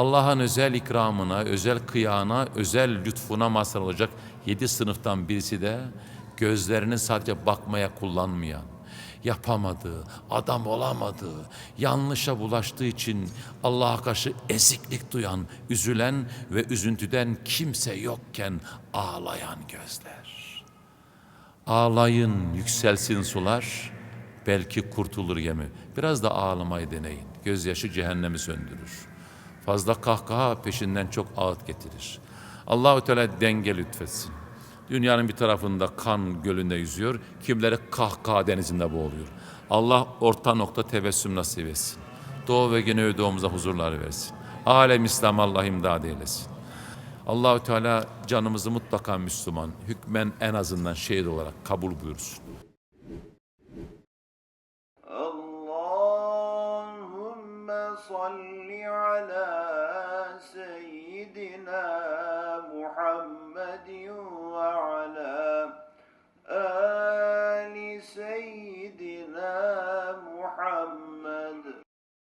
Allah'ın özel ikramına, özel kıyağına, özel lütfuna mazhar olacak yedi sınıftan birisi de gözlerini sadece bakmaya kullanmayan, yapamadığı, adam olamadığı, yanlışa bulaştığı için Allah'a karşı eziklik duyan, üzülen ve üzüntüden kimse yokken ağlayan gözler. Ağlayın, yükselsin sular, belki kurtulur gemi. Biraz da ağlamayı deneyin. Gözyaşı cehennemi söndürür. Fazla kahkaha peşinden çok ağıt getirir. Allahü Teala denge lütfetsin. Dünyanın bir tarafında kan gölünde yüzüyor, kimleri kahkaha denizinde boğuluyor. Allah orta nokta tebessüm nasip etsin. Doğu ve Güneydoğumuza huzurlar versin. Alem İslam Allah imdad eylesin. Allahü Teala canımızı mutlaka Müslüman, hükmen en azından şehir olarak kabul buyursun. Allahümme salli على سيدنا محمد